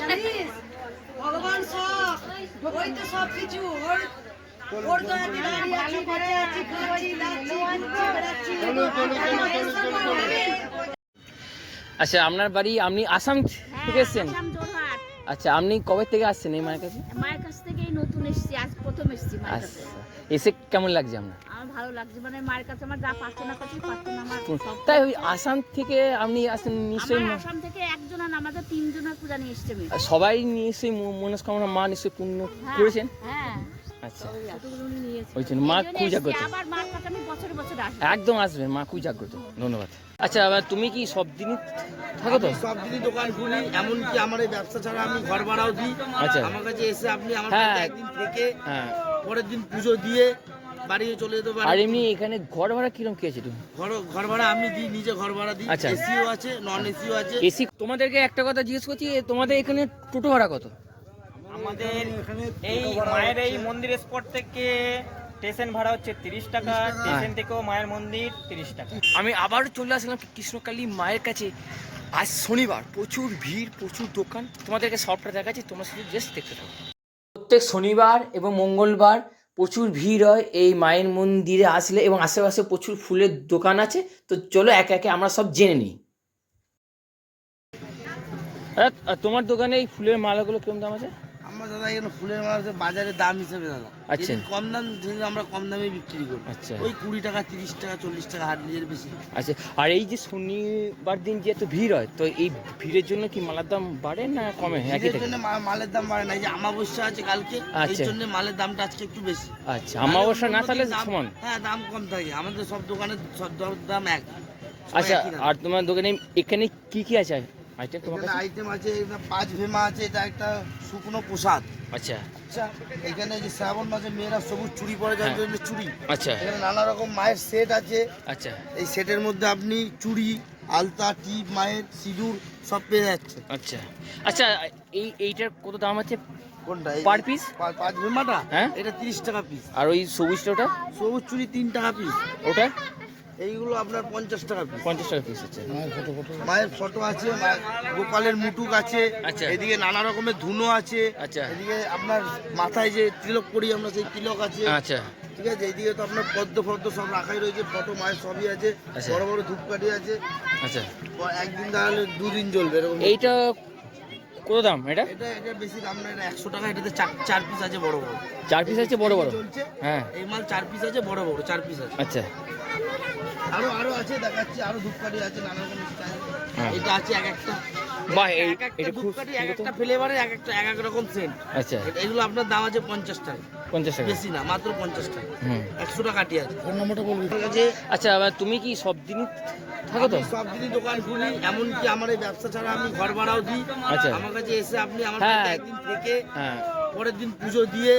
জানিস ভগবান সব ওই তো সব কিছু ওর ওর দয়াতে দাঁড়িয়ে আছি বেঁচে আছি খাচ্ছি দাচ্ছি বেড়াচ্ছি। আচ্ছা আপনার বাড়ি আপনি আসাম থেকে এসেছেন? জোরহাট আচ্ছা আপনি কবে থেকে আসছেন এই মায়ের কাছে? মায়ের কাছ থেকেই নতুন এসেছি আজ প্রথম এসেছি মায়ের কাছে। আচ্ছা এসে কেমন লাগছে আপনার? আমার ভালো লাগছে মানে মায়ের কাছে আমার যা প্রার্থনা করছি প্রার্থনা আমার তাই ওই আসাম থেকে আপনি আসেন নিশ্চয়ই আমার আসাম থেকে একজন আর আমাদের তিনজনের পূজা নিয়ে এসছে সবাই নিশ্চয়ই এসে মনস্কামনা মা নিশ্চয়ই পূর্ণ হ্যাঁ, করেছেন? হ্যাঁ। আচ্ছা। ওই জন্য মা একদম আসবে মা ধন্যবাদ। আচ্ছা আবার তুমি কি সব দিনই থাকো তো? সব দিনই দোকান খুলি এমনকি আমার এই ব্যবসা ছাড়া আমি ঘর ভাড়াও দিই। আচ্ছা। আমার কাছে এসে আপনি আমার হ্যাঁ। কাছে একদিন থেকে হ্যাঁ। পরের দিন পুজো দিয়ে বাড়ি চলে যেতে আর পারি এমনি এখানে ঘর ভাড়া কীরকম কি আছে তুমি? ঘর ঘর ভাড়া আমি দিই নিজে ঘর ভাড়া দিই। আচ্ছা। এসিও আছে নন এসিও আছে। এসি তোমাদেরকে একটা কথা জিজ্ঞেস করছি তোমাদের এখানে টোটো ভাড়া কত? আমাদের এই মায়ের এই মন্দির স্পট থেকে স্টেশন ভাড়া হচ্ছে তিরিশ টাকা স্টেশন থেকেও মায়ের মন্দির তিরিশ টাকা। আমি আবার চলে আসলাম কৃষ্ণকালী মায়ের কাছে। আজ শনিবার প্রচুর ভিড় প্রচুর দোকান। তোমাদেরকে সবটা দেখাচ্ছি তোমরা শুধু জাস্ট দেখতে থাকো। প্রত্যেক শনিবার এবং মঙ্গলবার প্রচুর ভিড় হয় এই মায়ের মন্দিরে আসলে এবং আশেপাশে প্রচুর ফুলের দোকান আছে। তো চলো একে একে আমরা সব জেনে নিই। তোমার দোকানে এই ফুলের মালাগুলো কীরকম দাম আছে? আমার দাদা এখানে ফুলের মালা হচ্ছে বাজারে দাম হিসেবে দাদা। আচ্ছা। কম দাম সেদিন আমরা কম দামে বিক্রি করি। আচ্ছা। ওই কুড়ি টাকা তিরিশ টাকা চল্লিশ টাকা হাট নিজের বেশি। আচ্ছা আর এই যে শনিবার দিন যে এত ভিড় হয় তো এই ভিড়ের জন্য কি মালার দাম বাড়ে না কমে? থাকে? জন্য মালের দাম বাড়ে না। এই যে আমাবস্যা আছে কালকে এই আচ্ছা। জন্য মালের দামটা আজকে একটু বেশি। আচ্ছা আমাবস্যা না তাহলে দাম- সমান? হ্যাঁ দাম কম থাকে। আমাদের সব দোকানে সব দাম এক আচ্ছা আর তোমার দোকানে এখানে কি কি আছে? আইটেম তোমার কাছে? আইটেম আছে পাঁচ ভেমা আছে এটা একটা শুকনো প্রসাদ। আচ্ছা। আচ্ছা এখানে যে শ্রাবণ মাসে মেয়েরা সবুজ চুড়ি পরে যার হ্যাঁ। জন্য চুড়ি। আচ্ছা। এখানে নানা রকম মায়ের সেট আছে। আচ্ছা। এই সেটের মধ্যে আপনি চুড়ি আলতা টিপ মায়ের সিঁদুর সব পেয়ে যাচ্ছে আচ্ছা। আচ্ছা এই এইটার কত দাম আছে? কোনটা? Per piece? পাঁচ ভেমাটা? হ্যাঁ। এটা তিরিশ টাকা পিস আর ওই সবুজটা ওটা? সবুজ চুড়ি তিন টাকা পিস ওটা? এইগুলো আপনার পঞ্চাশ টাকা পিস পঞ্চাশ টাকা পিস আছে। মায়ের ফটো আছে গোপালের মুটুক আছে আচ্ছা। এদিকে নানা রকমের ধুনো আছে আচ্ছা। এদিকে আপনার মাথায় যে তিলক করি আমরা সেই তিলক আছে। আচ্ছা। ঠিক আছে এইদিকে তো আপনার পদ্ম ফদ্ম সব রাখাই রয়েছে ফটো মায়ের সবই আছে আচ্ছা। বড় বড় ধূপকাঠি আছে। আচ্ছা। একদিন দাঁড়ালে দুদিন জ্বলবে এরকম। এইটা কত দাম এটা? এটা এটা বেশি দাম না এটা একশো টাকা এটাতে চার চার পিস আছে বড় বড়। চার পিস আছে বড় বড়। হ্যাঁ। এই মাল চার পিস আছে বড় বড় চার পিস আছে। আচ্ছা। আরও আরও আছে দেখাচ্ছি আরও ধূপকাঠি আছে নানা রকম স্টাইল হ্যাঁ। এটা আছে এক একটা। বাহ এই এক একটা এটা খুব এক একটা ফ্লেভারে এক একটা এক এক রকম সেন্ট আচ্ছা। এগুলো আপনার দাম আছে পঞ্চাশ টাকা। পঞ্চাশ টাকা। বেশি না মাত্র পঞ্চাশ টাকা। হুম। একশো টাকা কাটি আছে। ফোন নম্বরটা বলবি? আছে আচ্ছা তুমি কি সব দিনই থাকো তো? সব দিনই দোকান খুলি এমনকি আমার এই ব্যবসা ছাড়া আমি ঘর ভাড়াও দিই। আচ্ছা। আমার কাছে এসে আপনি আমার হ্যাঁ। কাছে একদিন থেকে হ্যাঁ। পরের দিন পুজো দিয়ে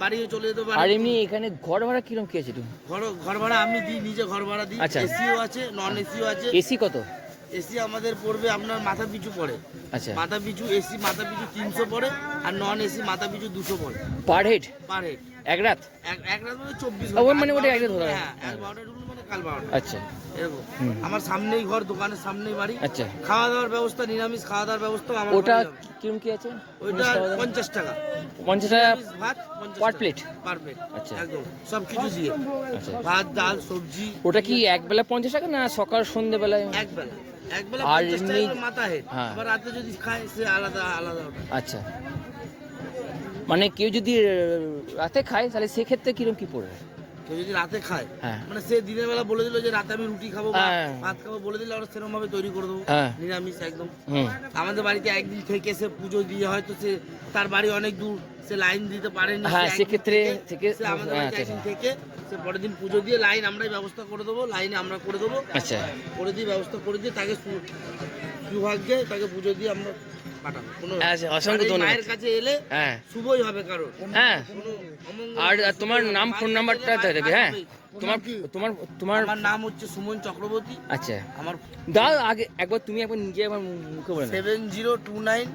বাড়ি চলে যেতে আর পারি এমনি এখানে ঘর ভাড়া কীরকম কি আছে তুমি? ঘর ঘর ভাড়া আমি দিই নিজে ঘর ভাড়া দিই। আচ্ছা। এসিও আছে নন এসিও আছে। এসি কত? এসি আমাদের পড়বে আপনার মাথা পিছু পড়ে। আচ্ছা। মাথা পিছু এসি মাথা পিছু তিনশো পড়ে আর নন এসি মাথা পিছু দুশো পড়ে। পার হেড পার হেড এক রাত? এক রাত মানে চব্বিশ মানে ওটা এক রাত হ্যাঁ। এক বারোটা বারোটা। আচ্ছা। এরকম। আমার সামনেই ঘর দোকানের সামনেই বাড়ি। আচ্ছা। খাওয়া দাওয়ার ব্যবস্থা নিরামিষ খাওয়া দাওয়ার ব্যবস্থা আমার ওটা কিরম কি আছে? ওইটা পঞ্চাশ টাকা। পঞ্চাশ টাকা ভাত টাকা। plate? Per আচ্ছা। একদম। সব কিছু দিয়ে। আচ্ছা। ভাত ডাল সবজি। ওটা কি এক বেলা পঞ্চাশ টাকা না সকাল সন্ধ্যেবেলায়? এক বেলা এক বেলা আর এমনি- মাথা হেড হ্যাঁ। আবার রাতে যদি খায় সে আলাদা আলাদা আচ্ছা। মানে কেউ যদি রাতে খায় তাহলে সেক্ষেত্রে কিরম কি পড়বে? কেউ যদি রাতে খায় হ্যাঁ। মানে সে দিনের বেলা বলে দিল যে রাতে আমি রুটি খাব হ্যাঁ। ভাত খাব বলে দিলে আমরা সেরকম ভাবে তৈরি করে দেবো। হ্যাঁ। নিরামিষ একদম। আমাদের বাড়িতে একদিন থেকে সে পুজো দিয়ে হয়তো সে তার বাড়ি অনেক দূর সে লাইন দিতে পারেনি সেক্ষেত্রে থেকে- আমাদের বাড়িতে একদিন থেকে সে পরের দিন পুজো দিয়ে লাইন আমরাই ব্যবস্থা করে দেবো লাইনে আমরা করে দেবো। আচ্ছা। করে দিয়ে ব্যবস্থা করে দিয়ে তাকে সুভাগ্যে তাকে পুজো দিয়ে আমরা অসংখ্য ধন্যবাদ। হ্যাঁ। শুভই হবে কারোর। হ্যাঁ। আর তোমার নাম ফোন নাম্বারটা দেবে হ্যাঁ। তোমার তোমার তোমার আমার নাম হচ্ছে সুমন চক্রবর্তী। আচ্ছা। আমার দাও আগে একবার তুমি একবার নিজে একবার মুখে বলে seven zero two nine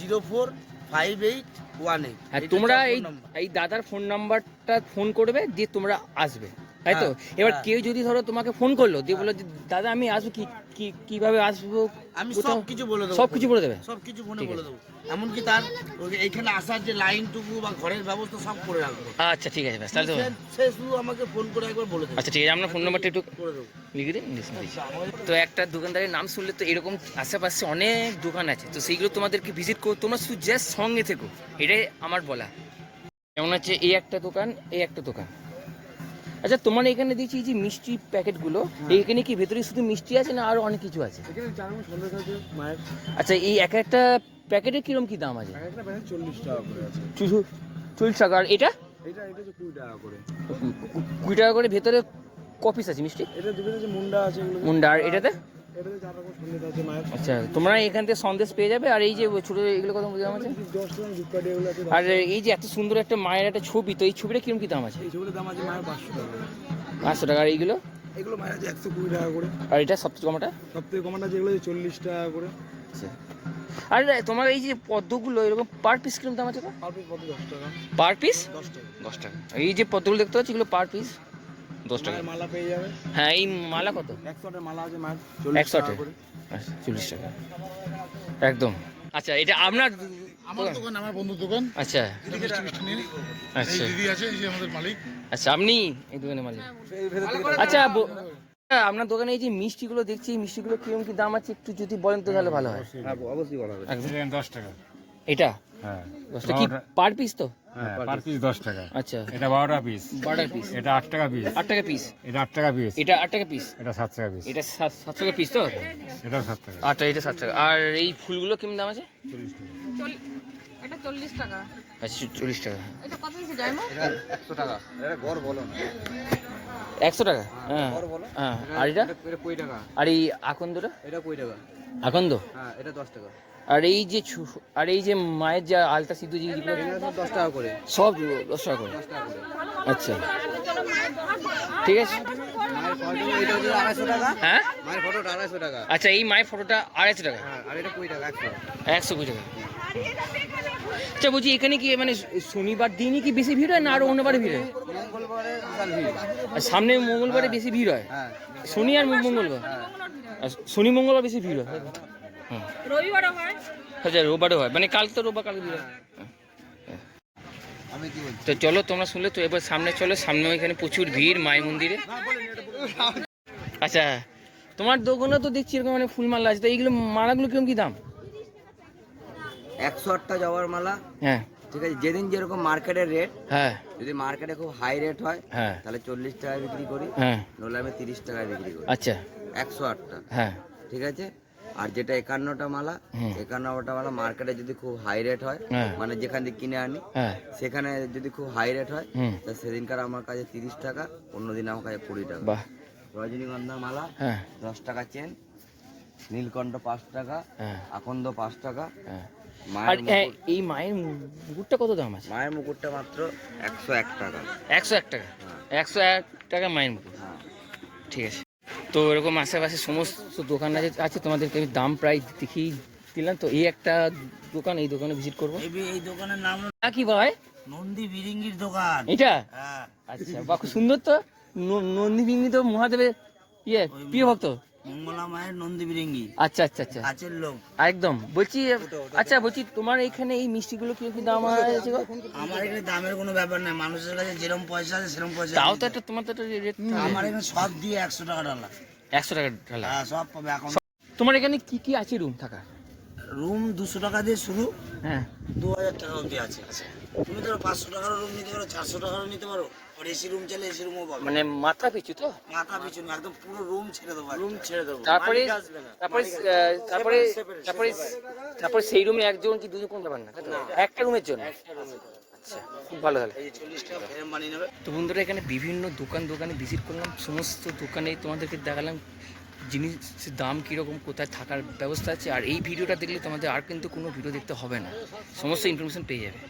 zero four five eight one eight. আর তোমরা এই এই দাদার ফোন নাম্বারটা ফোন করবে দিয়ে তোমরা আসবে। তাই তো? হ্যাঁ, এবার হ্যাঁ। কেউ যদি ধরো তোমাকে ফোন করল দিয়ে বলল যে, দাদা আমি আসব কি কি- কীভাবে আসব? আমি সব কিছু বলে দেবো। সব কিছু বলে দেবে? সব কিছু ফোনে বলে দেবো। এমনকি তার এইখানে আসার যে লাইনটুকু বা ঘরের ব্যবস্থা সব করে রাখব। আচ্ছা ঠিক আছে ব্যাস তাহলে তো সে- শুধু আমাকে ফোন করে একবার বলে দেবে। আচ্ছা ঠিক আছে আপনার ফোন নাম্বারটা একটু করে দেবো। লিখে তো একটা দোকানদারের নাম শুনলে তো এরকম আশেপাশে অনেক দোকান আছে। তো সেইগুলো তোমাদেরকে ভিজিট করো। তোমরা শুধু জাস্ট সঙ্গে থেকো। এটাই আমার বলা। যেমন হচ্ছে এই একটা দোকান এই একটা দোকান। আচ্ছা তোমার এখানে দেখছি যে মিষ্টি প্যাকেটগুলো এখানে কি ভেতরে শুধু মিষ্টি আছে না আরও অনেক কিছু আছে? আচ্ছা এই এক একটা প্যাকেটে কিরম কি দাম আছে? চল্লিশ টাকা করে আছে। চল্লিশ টাকা আর এটা? এটা এটা হচ্ছে কুড়ি টাকা করে। কুড়ি টাকা করে ভেতরে কপিস আছে মিষ্টি? এটা দুটো যে মুন্ডা আছে মুন্ডা আর এটাতে? আচ্ছা তোমরা এখান থেকে সন্দেশ পেয়ে যাবে আর এই যে ছোটো এগুলো কত দাম আছে? আর এই যে এত সুন্দর একটা মায়ের একটা ছবি তো এই ছবিটা কিরম কি দাম আছে? পাঁচশো টাকা। আর এইগুলো? এগুলো মায়ের আছে একশো কুড়ি টাকা করে। আর এটা সবচেয়ে কমটা? সব থেকে কমাটা যেগুলো চল্লিশ টাকা করে। আচ্ছা। আর তোমার এই যে পদ্মগুলো এরকম পার পিস কিরম দাম আছে পার পিস দশ টাকা। Per piece? দশ টাকা। দশ টাকা। এই যে পদ্মগুলো দেখতে পাচ্ছি এগুলো পার পিস। দশ টাকা। মালা পেয়ে যাবে। হ্যাঁ এই মালা কত? মালা আছে মায়ের আচ্ছা চল্লিশ টাকা। একদম। আচ্ছা এটা আপনার আমার দোকান আমার বন্ধুর দোকান। আচ্ছা। আচ্ছা এই দিদি আছে এই যে আমাদের মালিক। আচ্ছা আপনি এই দোকানের মালিক। আচ্ছা ব- হ্যাঁ, আপনার দোকানে এই যে মিষ্টিগুলো দেখছি এই মিষ্টিগুলো কীরকম কি দাম আছে একটু যদি বলেন তো তাহলে ভালো হয়। অবশ্যই বলা হবে একদম। দশ টাকা। এটা? হ্যাঁ। দশটা কি পার পিস তো? হ্যাঁ পার পিস দশ টাকা। আচ্ছা। এটা বারোটা পিস বাটার পিস এটা আট টাকা পিস আট টাকা পিস এটা আট টাকা পিস এটা আট টাকা পিস এটা সাত টাকা পিস এটা সাত সাত টাকা পিস তো? এটা সাত টাকা। আটটা এটা সাত টাকা। আর এই ফুলগুলো কেমন দাম আছে? এটা চল্লিশ টাকা। আচ্ছা চল্লিশ টাকা। এটা কত দিয়েছে জানো একশো টাকা। হ্যাঁ। হ্যাঁ। আর এটা কুড়ি টাকা। আর এই আকন্দটা? এটা কুড়ি টাকা। হ্যাঁ এটা দশ টাকা। আর এই যে আর এই যে মায়ের যা আলতা সিদ্ধ যে দশ টাকা করে। সব দশ টাকা করে? আচ্ছা। ঠিক আছে। হ্যাঁ? আচ্ছা এই মায়ের ফটোটা আড়াইশো টাকা? হ্যাঁ একশো। কুড়ি টাকা। আচ্ছা বলছি এখানে কি মানে শনিবার দিনই কি বেশি ভিড় হয় না আরও অন্যবারে ভিড় হয়? সামনে মঙ্গলবারে বেশি ভিড় হয়? হ্যাঁ। শনি আর মঙ্গলবার? শনি মঙ্গলবার বেশি ভিড় হয়। হ্যাঁ রবিবারও হয়? আচ্ছা রোববারও হয়। মানে কাল তো রোববার কাল ভিড় হয়। আমি কি বলছি তো চলো তোমরা শুনলে তো এবার সামনে চলো সামনে এখানে প্রচুর ভিড় মায়ের মন্দিরে। আচ্ছা তোমার দোকানে তো দেখছি এরকম মানে ফুল মালা আছে। তো এইগুলো মালাগুলো কীরকম কি দাম? একশো আটটা জবার মালা। হ্যাঁ। ঠিক আছে যেদিন যেরকম মার্কেটের রেট হ্যাঁ। যদি মার্কেটে খুব হাই রেট হয় হ্যাঁ। তাহলে চল্লিশ টাকায় বিক্রি করি হ্যাঁ। নইলে আমি তিরিশ টাকায় বিক্রি করি। আচ্ছা। একশো আটটা। হ্যাঁ। ঠিক আছে? আর যেটা একান্নটা মালা একান্নটা মালা মার্কেটে যদি খুব হাই রেট হয় হ্যাঁ। মানে যেখান থেকে কিনে আনি হ্যাঁ। সেখানে যদি খুব হাই রেট হয় তা সেদিনকার আমার কাছে তিরিশ টাকা অন্যদিন আমার কাছে কুড়ি টাকা। রজনীগন্ধা মালা হ্যাঁ। দশ টাকা চেন নীলকণ্ঠ পাঁচ টাকা আকন্দ পাঁচ টাকা আর মায়ের এই মায়ের মুকুটটা কত দাম আছে? মায়ের মুকুটটা মাত্র একশো এক টাকা। একশো এক টাকা। একশো এক টাকা মায়ের মুকুট। হ্যাঁ। ঠিক আছে। তো এরকম আশেপাশে সমস্ত দোকান আছে আছে তোমাদেরকে আমি দাম প্রায় দেখিয়ে দিলাম। তো এই একটা দোকান এই দোকানে ভিজিট করব। এই দোকানের নাম কি ভাই নন্দী বিরিঙ্গির দোকান। এটা? হ্যাঁ। আচ্ছা বা খুব সুন্দর তো। নন্দী বিরিঙ্গি তো মহাদেবের ইয়ে প্রিয় ভক্ত। মঙ্গলা মায়ের আচ্ছা আচ্ছা আচ্ছা। কাছের লোক একদম। বলছি আচ্ছা বলছি তোমার এখানে এই মিষ্টিগুলো কি কি দাম আছে? আমার এখানে দামের কোনো ব্যাপার নাই। মানুষের কাছে যেরকম পয়সা আছে সেরকম পয়সা তাও তো একটা তোমার তো একটা রেট আমার এখানে সব দিয়ে একশো টাকা ঢালা। একশো টাকা ঢালা। হ্যাঁ সব পাবে। এখন তোমার এখানে কি কি আছে রুম থাকা রুম দুশো টাকা দিয়ে শুরু। হ্যাঁ। দু হাজার টাকা অবধি আছে। তুমি ধরো পাঁচশো টাকারও রুম নিতে পারো চারশো টাকারও নিতে পারো আর এসি রুম চাইলে এসি রুমও পাবে। মানে মাথা পিছু তো? মাথা পিছনে একদম পুরো রুম ছেড়ে দেবো রুম ছেড়ে দেবো। তারপরে না। তারপরে না। তারপরে তারপরে তারপরে সেই রুমে একজন কি দুজন কোন ব্যাপার না একটা রুমের জন্য? আচ্ছা খুব ভালো তাহলে। তো বন্ধুরা এখানে বিভিন্ন দোকান দোকানে ভিজিট করলাম। সমস্ত দোকানে তোমাদেরকে দেখালাম। জিনিসের দাম কীরকম কোথায় থাকার ব্যবস্থা আছে আর এই ভিডিওটা দেখলে তোমাদের আর কিন্তু কোনো ভিডিও দেখতে হবে না। সমস্ত ইনফরমেশন পেয়ে যাবে।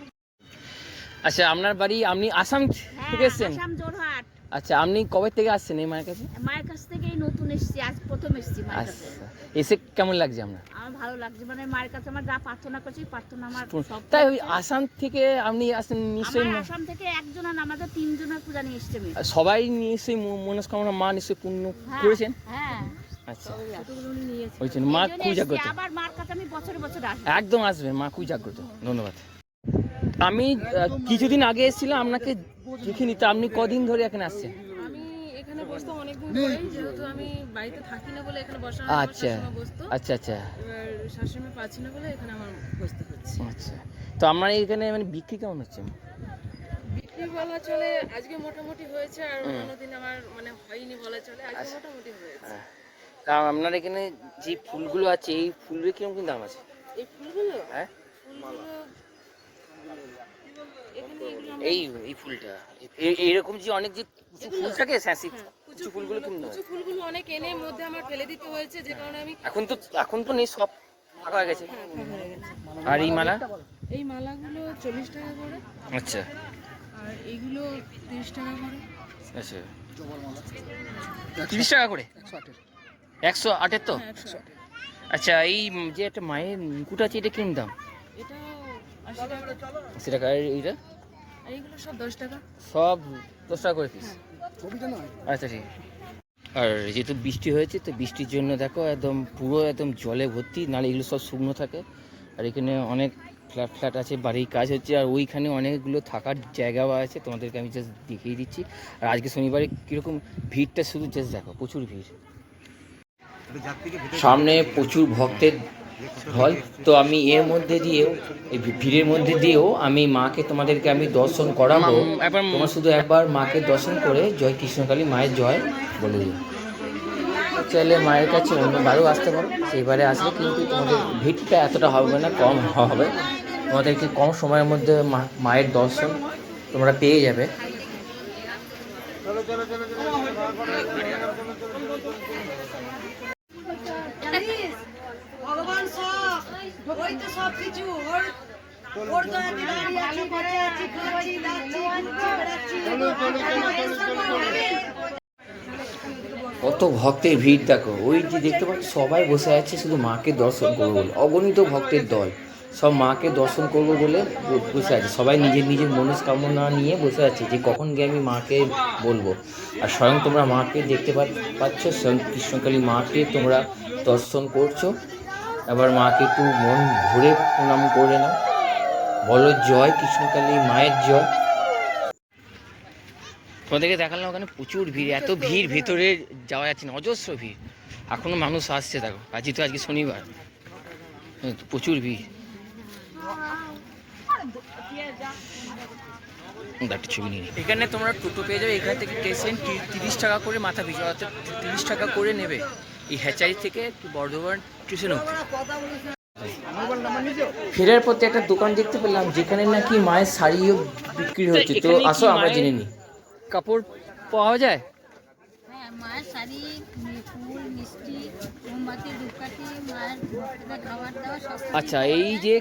আচ্ছা আপনার বাড়ি আপনি আসাম থেকে এসছেন? আচ্ছা আপনি কবে থেকে আসছেন এই মায়ের কাছে? মায়ের কাছ থেকেই নতুন এসেছি আজ প্রথম এসেছি মায়ের কাছে। আচ্ছা এসে কেমন লাগছে আপনার? আমার আমার ভালো লাগছে মানে মায়ের কাছে আমার যা প্রার্থনা করছি প্রার্থনা আমার সব তাই ওই আসাম থেকে আপনি আসেন নিশ্চয়ই আমার আসাম থেকে একজন আর আমাদের তিনজনের পূজা নিয়ে এসছে সবাই নিশ্চয়ই মনস্কামনা মা নিশ্চয়ই পূর্ণ হ্যাঁ, করেছেন? হ্যাঁ। আচ্ছা। ওই জন্য মা আবার মার কাছে আমি বছরে বছর আসব একদম আসবেন মা ধন্যবাদ। আমি কিছুদিন আগে এসেছিলাম আপনাকে দেখিনি তা আপনি কদিন ধরে এখানে আসছেন? আমি এখানে বসতাম অনেকদিন ধরেই যেহেতু আমি বাড়িতে থাকি বলে এখানে বসা আমার আচ্ছা আচ্ছা আচ্ছা। এবার শাশুড়ি পাচ্ছি না বলে এখানে আমার বসতে হচ্ছে। আচ্ছা। তো আমার এখানে মানে বিক্রি কেমন হচ্ছে? বিক্রি বলা চলে আজকে মোটামুটি হয়েছে আর আমার মানে হয়নি বলা চলে আজকে মোটামুটি হয়েছে। তা আপনার এখানে যে ফুলগুলো আছে এই ফুলের কীরকম কি দাম আছে? এই ফুলগুলো? হ্যাঁ? এই এই ফুলটা। এ- এইরকম যে অনেক যে কিছু ফুল থাকে হ্যাঁ কিছু ফুলগুলো দাম? কিছু ফুলগুলো অনেক এনে মধ্যে আমার ফেলে দিতে হয়েছে যে কারণে আমি এখন তো এখন তো নেই সব ফাঁকা হয়ে গেছে। আর এই মালা? এই মালাগুলো চল্লিশ টাকা করে। আচ্ছা। আর এইগুলো তিরিশ টাকা করে। আচ্ছা। তিরিশ টাকা করে? একশো আটের। তো? আচ্ছা এই যে একটা মায়ের মুকুট আছে এটা কিরম দাম? এটা আশি টাকা। আর এইটা? সব দশ টাকা। সব দশ টাকা করে পিস আচ্ছা ঠিক আর যেহেতু বৃষ্টি হয়েছে তো বৃষ্টির জন্য দেখো একদম পুরো একদম জলে ভর্তি নাহলে এগুলো সব শুকনো থাকে। আর এখানে অনেক ফ্ল্যাট ফ্ল্যাট আছে বাড়ির কাজ হচ্ছে আর ওইখানে অনেকগুলো থাকার জায়গাও আছে তোমাদেরকে আমি জাস্ট দেখিয়ে দিচ্ছি। আর আজকে শনিবারে কীরকম ভিড়টা শুধু জাস্ট দেখো প্রচুর ভিড়। সামনে প্রচুর ভক্তের ঢল। তো আমি এর মধ্যে দিয়েও এই ভিড়ের মধ্যে দিয়েও আমি মাকে তোমাদেরকে আমি দর্শন করাবো। তোমার শুধু একবার মাকে দর্শন করে জয় কৃষ্ণকালী মায়ের জয় বলে দিও চাইলে মায়ের কাছে অন্যবারও আসতে পারো সেইবারে আসলে কিন্তু তোমাদের ভিড়টা এতটা হবে না কম হবে। তোমাদেরকে কম সময়ের মধ্যে মা- মায়ের দর্শন তোমরা পেয়ে যাবে। জানিস ভগবান সব ওই তো সব কিছু ওর ওর দয়াতে দাঁড়িয়ে আছি বেঁচে আছি খাচ্ছি দাচ্ছি বেড়াচ্ছি। কত ভক্তের ভিড় দেখো ওই যে দেখতে পাচ্ছ সবাই বসে আছে শুধু মাকে দর্শন করব বলে। অগণিত ভক্তের দল সব মাকে দর্শন করব বলে বসে আছে। সবাই নিজের নিজের মনস্কামনা নিয়ে বসে আছে যে কখন গিয়ে আমি মাকে বলব। আর স্বয়ং তোমরা মাকে দেখতে পাচ্ছ স্বয়ং কৃষ্ণকালী মাকে তোমরা দর্শন করছ। এবার মাকে একটু মন ভরে প্রণাম করে নাও। বলো জয় কৃষ্ণকালী মায়ের জয়। তোমাদেরকে দেখালাম ওখানে প্রচুর ভিড় এত ভিড় ভেতরে যাওয়া যাচ্ছে না অজস্র ভিড়। এখনও মানুষ আসছে দেখো আজই তো আজকে শনিবার। প্রচুর ভিড়। এখানে তোমরা টোটো পেয়ে যাবে এখান থেকে স্টেশন তিরিশ টাকা করে মাথা পিছু অর্থাৎ তিরিশ টাকা করে নেবে। এই হ্যাচারি থেকে বর্ধমান স্টেশন অব্দি ফেরার পথে একটা দোকান দেখতে পেলাম যেখানে নাকি মায়ের শাড়িও বিক্রি হচ্ছে। তো আসো আমরা জেনে নিই। কাপড় পাওয়া যায়? হ্যাঁ মায়ের শাড়ি ফুল মিষ্টি মোমবাতি ধূপকাঠি মায়ের ভক্তদের খাবার দাবার সব আচ্ছা এই যে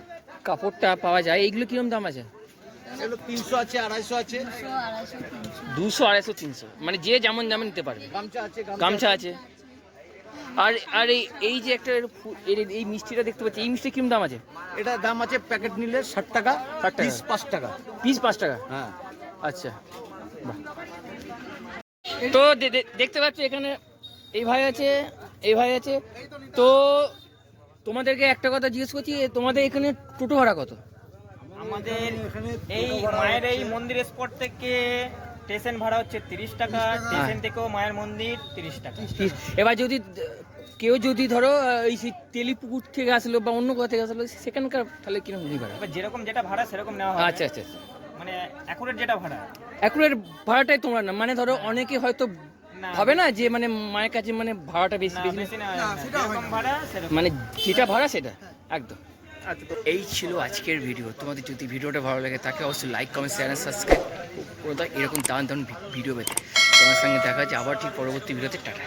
কাপড়টা পাওয়া যায় এইগুলো কিরম দাম আছে? এগুলো তিনশো আছে আড়াইশো আছে। দুশো আড়াইশো তিনশো। দুশো আড়াইশো তিনশো মানে যে যেমন যেমন নিতে পারবে। গামছা আছে গামছা আছে। আর আর এই এই যে একটা এই মিষ্টিটা দেখতে পাচ্ছি এই মিষ্টি কিরম দাম আছে? এটা দাম আছে প্যাকেট নিলে ষাট টাকা ষাট টাকা। পিস পাঁচ টাকা। পিস পাঁচ টাকা? হ্যাঁ। আচ্ছা বাহ। তো দেখতে পাচ্ছ এখানে এই ভাই আছে এই ভাই আছে। তো তোমাদেরকে একটা কথা জিজ্ঞেস করছি তোমাদের এখানে টোটো ভাড়া কত? আমাদের এই মায়ের এই মন্দির স্পট থেকে স্টেশন ভাড়া হচ্ছে তিরিশ টাকা স্টেশন থেকেও মায়ের মন্দির তিরিশ টাকা। এবার যদি কেউ যদি ধরো এই সেই তেলিপুকুর থেকে আসলো বা অন্য কোথা থেকে আসলো সেখানকার তাহলে কীরকম নিই ভাড়া? এবার যেরকম যেটা ভাড়া সেরকম নেওয়া হবে। আচ্ছা আচ্ছা আচ্ছা। মানে অ্যাকুরেট যেটা ভাড়া। অ্যাকুরেট ভাড়াটাই তোমরা না। মানে ধরো অনেকে হয়তো হবে না যে মানে মায়ের কাছে মানে ভাড়াটা বেশি বেশি মানে যেটা ভাড়া সেটা একদম। আচ্ছা তো এই ছিল আজকের ভিডিও তোমাদের যদি ভিডিওটা ভালো লাগে, তাকে অবশ্যই লাইক কমেন্ট শেয়ার সাবস্ক্রাইব করে দাও। এরকম দারুণ দারুণ ভিডিও পেতে। তোমার সঙ্গে দেখা যাচ্ছে আবার ঠিক পরবর্তী ভিডিওতে টাটা।